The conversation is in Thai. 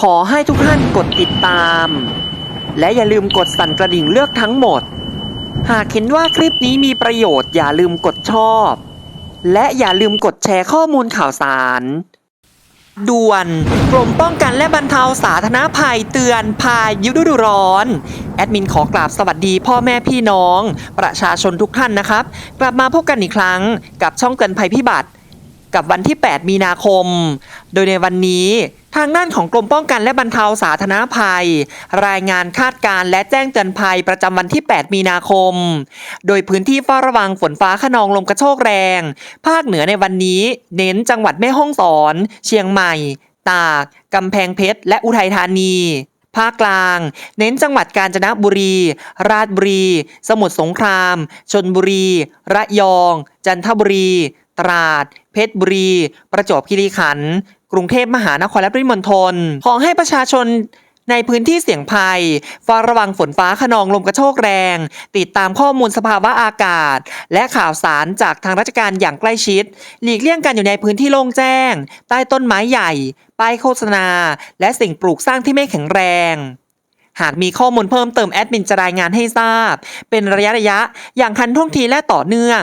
ขอให้ทุกท่านกดติดตาม และอย่าลืมกดสั่นกระดิ่งเลือกทั้งหมด หากเห็นว่าคลิปนี้มีประโยชน์อย่าลืมกดชอบ และอย่าลืมกดแชร์ข้อมูลข่าวสาร ด่วนกรมป้องกันและบรรเทาสาธารณภัยเตือนพายุฤดูร้อน แอดมินขอกราบสวัสดีพ่อแม่พี่น้อง ประชาชนทุกท่านนะครับ กลับมาพบกันอีกครั้งกับช่องเตือนภัยพิบัติ กับวันที่ 8 มีนาคม โดยในวันนี้ ทางด้านของกรมป้องกันและบรรเทาสาธารณภัย รายงานคาดการณ์และแจ้งเตือนภัยประจำวันที่ 8 มีนาคม โดยพื้นที่เฝ้าระวังฝนฟ้าขนองลมกระโชกแรง ภาคเหนือในวันนี้ เน้นจังหวัดแม่ฮ่องสอน เชียงใหม่ ตากกำแพงเพชร และอุทัยธานีภาคกลาง เน้นจังหวัดกาญจนบุรี ราชบุรี สมุทรสงคราม ชนบุรี ระยอง จันทบุรี ตราด ชรบุรี ประจวบคีรีขันธ์กรุงเทพมหานครและปริมณฑลขอให้ประชาชนในพื้นที่เสี่ยงภัยเฝ้าระวังฝนฟ้าขนองลมกระโชกแรง ติดตามข้อมูลสภาวะอากาศ และข่าวสารจากทางราชการอย่างใกล้ชิด หลีกเลี่ยงการอยู่ในพื้นที่โล่งแจ้ง ใต้ต้นไม้ใหญ่ ป้ายโฆษณา และสิ่งปลูกสร้างที่ไม่แข็งแรง หากมีข้อมูลเพิ่มเติมแอดมินจะรายงานให้ทราบ เป็นระยะระยะอย่างทันท่วงทีและต่อเนื่อง